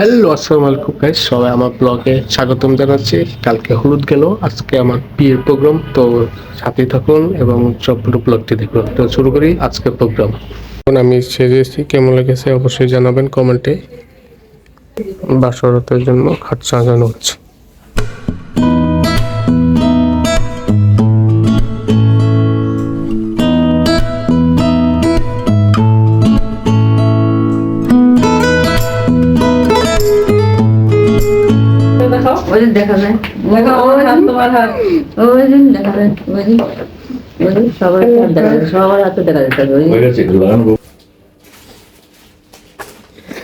Hello, আসসালামু আলাইকুম guys সবাই আমার ব্লগে স্বাগতম জানাচ্ছি। কালকে হলুদ গেল, আজকে আমার বিয়ের প্রোগ্রাম তো সাথে থাকুন এবং সম্পূর্ণ ব্লগটি দেখুন। তো শুরু করি আজকের প্রোগ্রাম এখন আমি সেজেছি কেমন লেগেছে অবশ্যই জানাবেন কমেন্টে। বাসরতের জন্য খাট সাজানো হচ্ছে। ওই দেখা যায় ওই হাত তোমার হাত। ওই দিন দেখা যায় ওই দিন ওই দিন সবার হাত দেখা যায় সবার হাতে দেখা যায় ওই গেছে লাগানো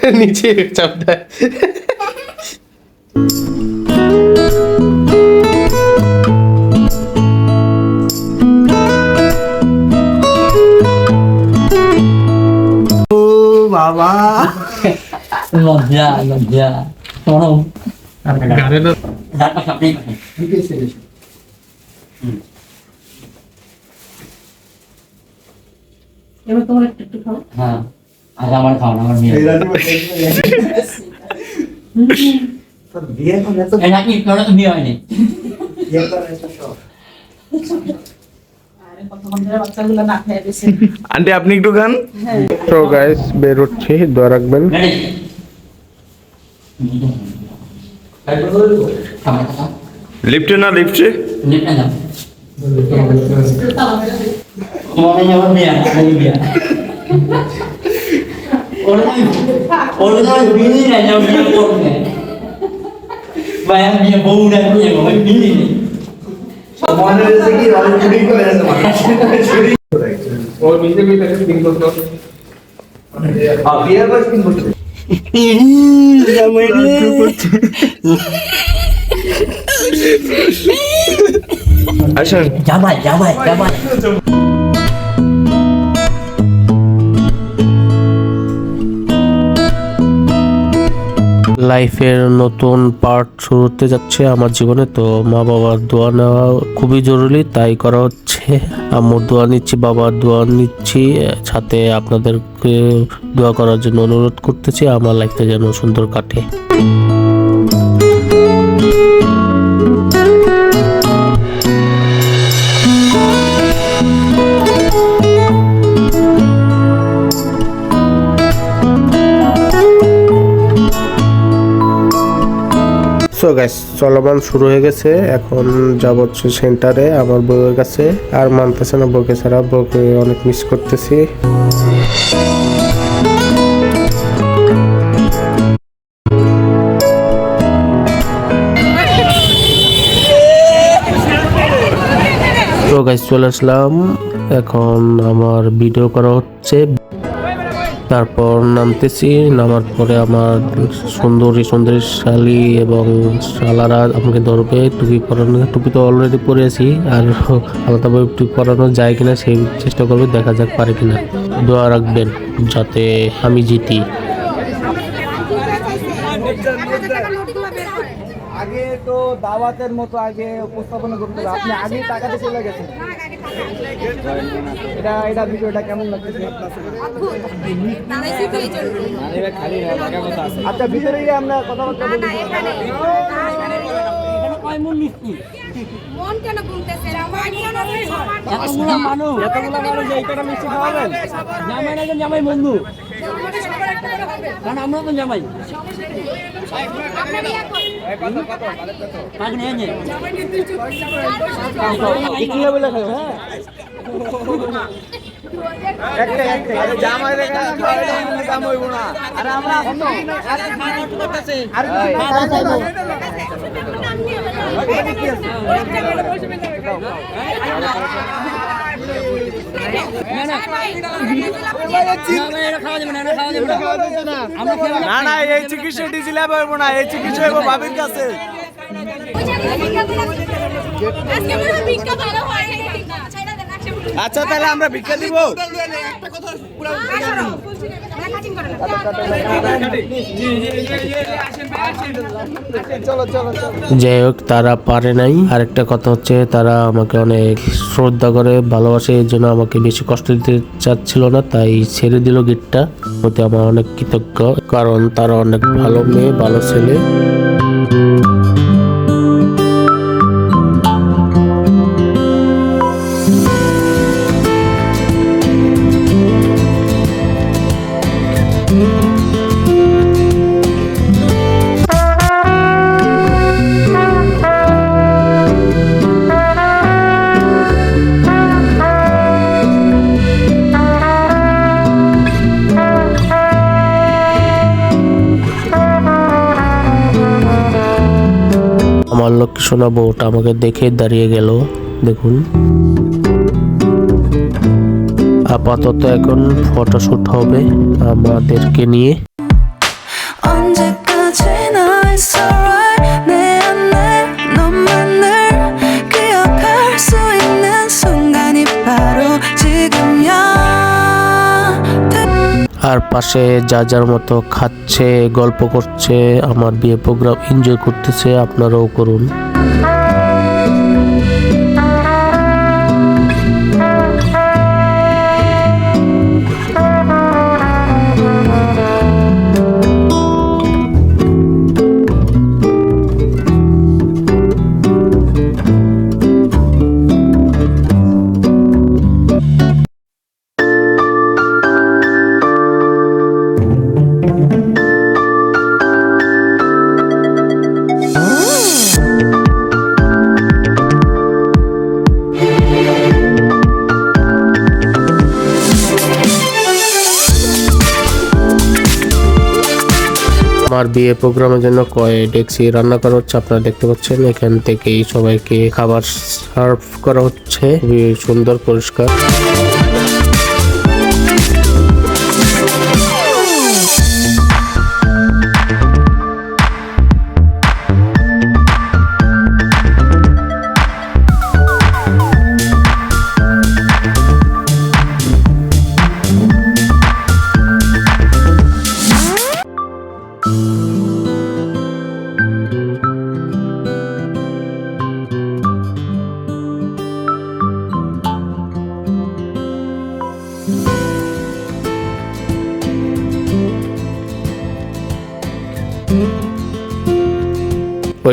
নিচে চাপ দেয়। বাবা। লজ্জা লজ্জা এবার তোমার একটু একটু খাও। হ্যাঁ আজ আমার খাওয়ান আমার মেয়ে। বিয়ে করে এত নাকি তোরা তো বিয়ে হয়নি। বিয়ে করে এত শখ। আন্টি আপনি একটু গান তো গাইস বের হচ্ছি দোয়া রাখবেন। লিফটে না লিফটে লিপটা যাও মনে যাওয়ার বিয়া ওই বিয়া ওরা ওরা তো বিলি না যাও বিয়ে করবে ভাই আমি বিয়ে বউ না বিয়ে ওই বিলি নেই মনে হয়েছে কি অনেক চুরি করে আছে চুরি ওর নিজে নিজে তিন বছর আর বিয়ের বয়স তিন বছর আসেন জামাই জামাই জামাই লাইফের নতুন পার্ট শুরু হতে যাচ্ছে আমার জীবনে। তো মা বাবার দোয়া নেওয়া খুবই জরুরি, তাই করা হচ্ছে। আম্মুর দোয়া নিচ্ছি, বাবার দোয়া নিচ্ছি, সাথে আপনাদেরকে দোয়া করার জন্য অনুরোধ করতেছি, আমার লাইফটা যেন সুন্দর কাটে। সো গাইস চলমান শুরু হয়ে গেছে। এখন যাব সেন্টারে আমার বউয়ের কাছে। আর মানতেছে না বউকে ছাড়া, বউকে অনেক মিস করতেছি। তো চলে আসলাম। এখন আমার ভিডিও করা হচ্ছে। তারপর নামতেছি, নামার পরে আমার সুন্দরী সুন্দরী শালি এবং শালারা আমাকে ধরবে টুপি পরানো, টুপি তো অলরেডি পরেছি আর আলাদাভাবে টুপি পরানো যায় কিনা সেই চেষ্টা করবে, দেখা যাক পারে কিনা। দোয়া রাখবেন যাতে আমি জিতি আগে তো দাওয়াতের মতো আগে উপস্থাপনা করতে হবে আপনি আগে টাকাতে চলে গেছেন এটা এটা বিষয়টা কেমন লাগতেছে আচ্ছা ভিতরে গিয়ে আমরা কথাবার্তা মন এতগুলো মানুষ এতগুলো মানুষ মিষ্টি খাওয়াবেন জামাই না জামাই বন্ধু কারণ আমরা তো জামাই। আমরা অন্য আরে খাওয়া একটু করতেছে আরে খাওয়া চাইব খাওয়া যাবে না না। এই চিকিৎসা ডিজিলে হইব না এই চিকিৎসা হইব বাবির কাছে। আচ্ছা তাহলে আমরা ভিক্ষা দিব। একটা চলো যাই হোক তারা পারে নাই। আরেকটা কথা হচ্ছে তারা আমাকে অনেক শ্রদ্ধা করে ভালোবাসে এই জন্য আমাকে বেশি কষ্ট দিতে চাচ্ছিল না তাই ছেড়ে দিল গিটটা। প্রতি আমার অনেক কৃতজ্ঞ কারণ তারা অনেক ভালো মেয়ে ভালো ছেলে। সোনা বউটা আমাকে দেখে দাঁড়িয়ে গেল। দেখুন। আপাতত এখন ফটোশুট হবে আমাদেরকে নিয়ে। আর পাশে যা যার মতো খাচ্ছে, গল্প করছে, আমার বিয়ে প্রোগ্রাম এনজয় করতেছে, আপনারাও করুন। আমার বিয়ে প্রোগ্রামের জন্য কয় ডেক্সি রান্না করা হচ্ছে, আপনারা দেখতে পাচ্ছেন। এখান থেকেই সবাইকে খাবার সার্ভ করা হচ্ছে। খুবই সুন্দর, পরিষ্কার।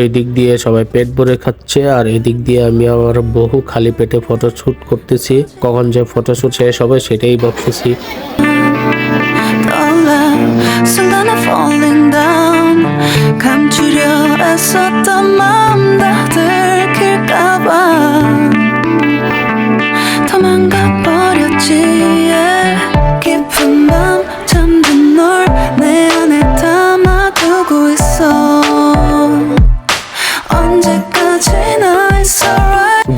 ওই দিক দিয়ে সবাই পেট ভরে খাচ্ছে আর এদিক দিয়ে আমি আমার বহু খালি পেটে ফটো শুট করতেছি কখন যে ফটো শুট শেষ হবে সেটাই ভাবতেছি 떠올라 순간에 falling down 감추려 애썼던 마음 다 들킬까봐 도망가 버렸지 yeah. 깊은 밤 잠든 널 내 안에 담아두고 있어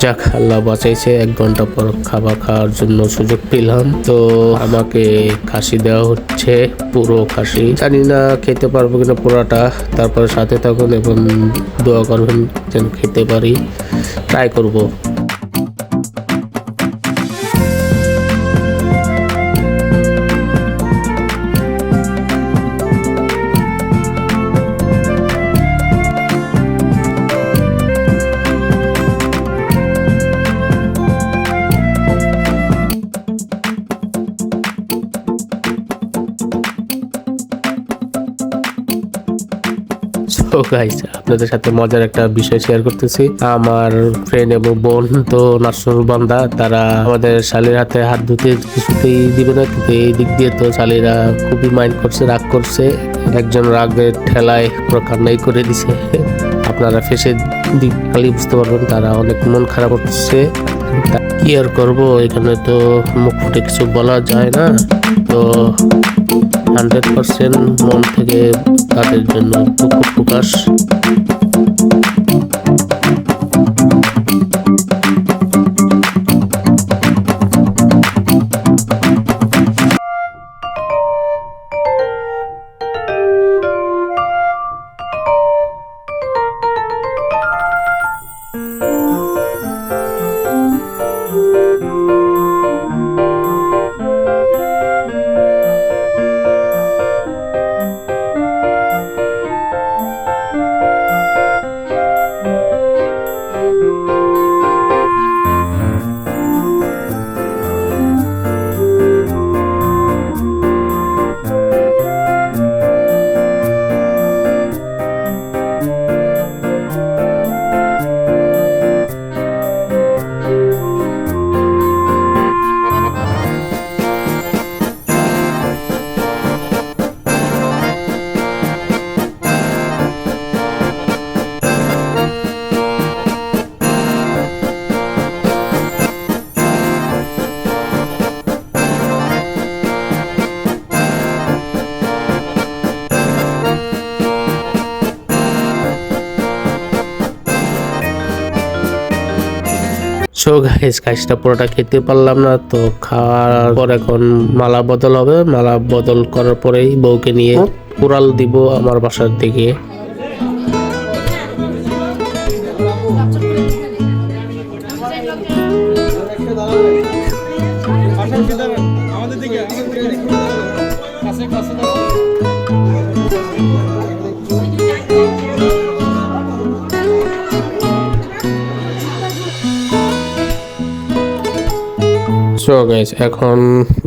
যাক, আল্লাহ বাঁচাইছে। এক ঘণ্টা পর খাবার খাওয়ার জন্য সুযোগ পেলাম। তো আমাকে খাসি দেওয়া হচ্ছে, পুরো কাশি জানি না খেতে পারব কিনা পুরাটা তারপরে সাথে থাকুন এবং দোয়া করবেন যেন খেতে পারি। ট্রাই করব। তো গাইস আপনাদের সাথে মজার একটা বিষয় শেয়ার করতেছি। আমার ফ্রেন্ড এবং বোন তো নাসর বান্দা, তারা আমাদের শালির হাতে হাত ধুতে কিছুতেই দিবে না, কিন্তু এই দিক দিয়ে তো শালিরা খুবই মাইন্ড করছে, রাগ করছে। একজন রাগের ঠেলায় কান্নাই করে দিছে। আপনারা ফেসের দিক খালি বুঝতে পারবেন, তারা অনেক মন খারাপ তা কি আর করব, এখানে তো মুখ ফুটে কিছু বলা যায় না। তো হান্ড্রেড পার্সেন্ট মন থেকে তাদের জন্য দুঃখ প্রকাশ। সো গাইস কাজটা পুরোটা খেতে পারলাম না, তো খাওয়ার পর এখন মালা বদল হবে। মালা বদল করার পরেই বউকে নিয়ে কুড়াল দিব আমার বাসার দিকে। আমাদের সো গাইস এখন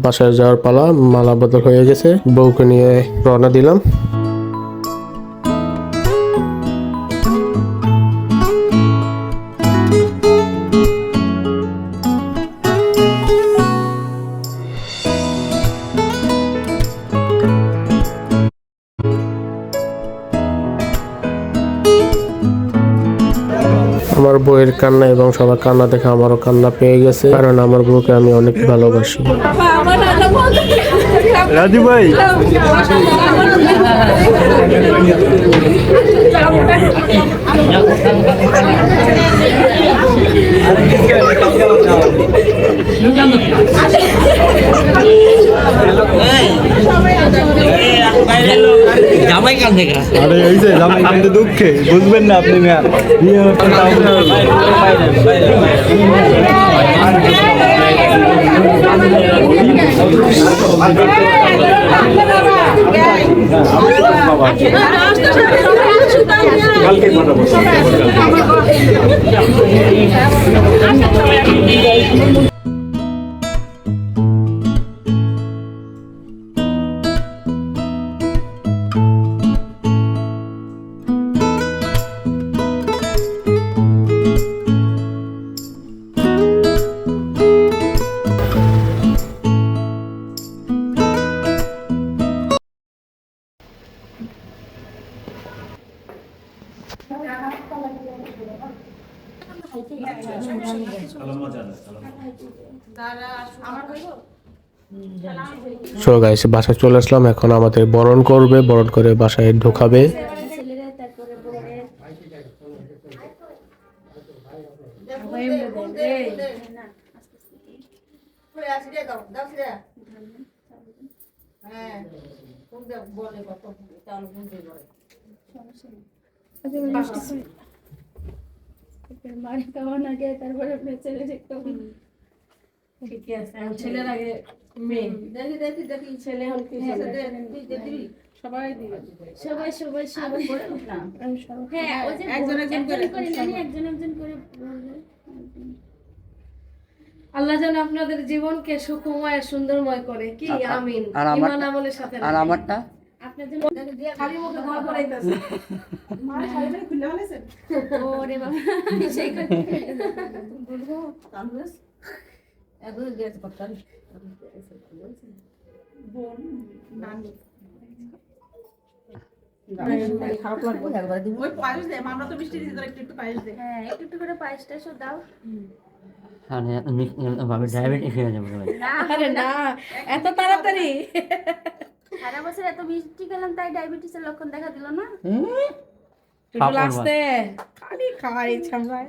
বাসায় যাওয়ার পালা মালা বদল হয়ে গেছে। বউকে নিয়ে রওনা দিলাম। আমার কান্না এবং সবার কান্না দেখে আমারও কান্না পেয়ে গেছে। কারণ আমার বউকে আমি অনেক ভালোবাসি। রাজু ভাই। জামাই দুঃখে বুঝবেন না আপনি না বিয়ে হচ্ছে কালকে সো বাসায় চলে আসলাম। এখন আমাদের বরণ করবে বরণ করে বাসায় ঢোকাবে। বাড়ি খাওয়ার আগে তারপরে ছেলে দেখতে ঠিকই আছে ছেলের আগে মেয়ে দেখি দেখি দেখি ছেলে হল সবাই দিবে। সবাই সবাই সবাই। হ্যাঁ ওই যে একজন একজন করে। করে একজন একজন করে আল্লাহ যেন আপনাদের জীবনকে সুখময় সুন্দরময় করে। কি? আমিন। ইমান আমলের সাথে আর আমারটা? আপনার জন্য খালি মুখে ঘর করাইতেছে ওরে বাবা সেই কথা একজন গেছে করতাম খারাপ লাগবে একবার দিব হ্যাঁ একটু একটু করে দাও ডায়াবেটিস হয়ে যাবে না এত তাড়াতাড়ি সারা বছর এত মিষ্টি খেলাম তাই ডায়াবেটিসের লক্ষণ দেখা দিল না। একটু খালি কবে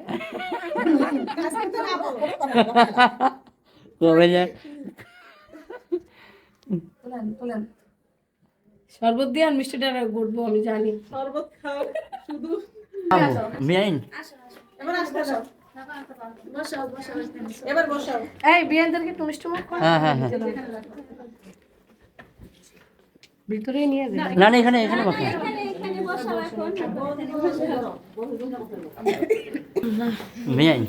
শরবত দিয়ে আর মিষ্টিটা ঘুরবো আমি জানি। মেইন বসাও। বসাও এই বিয়ানদেরকে একটু মিষ্টি মুখ কর। হ্যাঁ হ্যাঁ হ্যাঁ। ভিতরে নিয়ে যাবে না না এখানে এখানে বসো এখানে এখানে বসাও এখন মেয়াই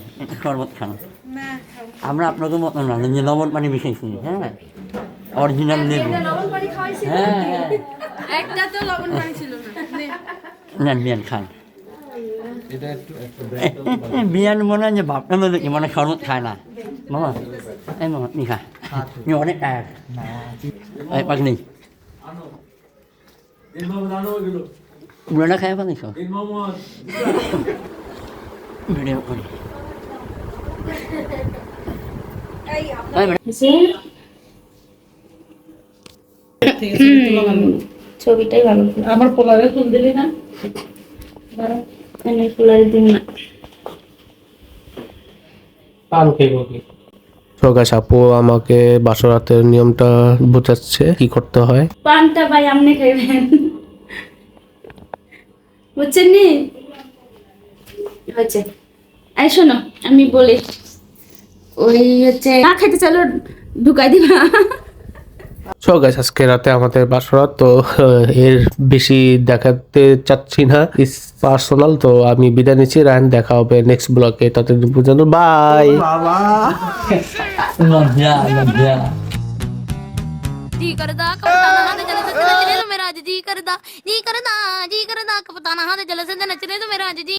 শরবত খান আমরা আপনাকে মতো না যে লবণ পানি মিশাইছি হ্যাঁ অরিজিনাল লেবু লবণ পানি খাওয়াইছি হ্যাঁ হ্যাঁ একটা তো লবণ পানি ছিল না নেন বিয়ান খান বিয়ান মনে হয় যে ভাবটা দেখি মানে শরবত খায় না মামা এই মামা নি খা নি অনেক টায়ার এই খায় পালিস ভিডিও করি ছবিটাই ভালো। আমার পোলারে ফুল দিলি না? ফুলারি দিন না। আপু, আমাকে নিয়মটা বোঝাচ্ছে, কি করতে হয়? পানটা ভাই আপনি বুঝছেন নি? হচ্ছে এই শোনো, আমি বলি। ওই হচ্ছে, না খাইতে চলো ঢুকাই দিবা। সো গাছ আজকে রাতে আমাদের বাসরাত তো এর বেশি দেখাতে চাচ্ছি না। ইস পার্সোনাল তো আমি বিদায় নিচ্ছি। রায়ন দেখা হবে নেক্সট ব্লকে ততদিন পর্যন্ত বাই ਜੀ ਕਰਦਾ ਕਪਤਾਨਾ ਹਾਂ ਤੇ ਜਲ ਸੰਦ ਨੱਚਨੇ ਨੂੰ ਮੇਰਾ ਅੱਜ ਜੀ ਕਰਦਾ ਜੀ ਕਰਦਾ ਜੀ ਕਰਦਾ ਕਪਤਾਨਾ ਹਾਂ ਤੇ ਜਲ ਸੰਦ ਨੱਚਨੇ ਨੂੰ ਮੇਰਾ ਅੱਜ ਜੀ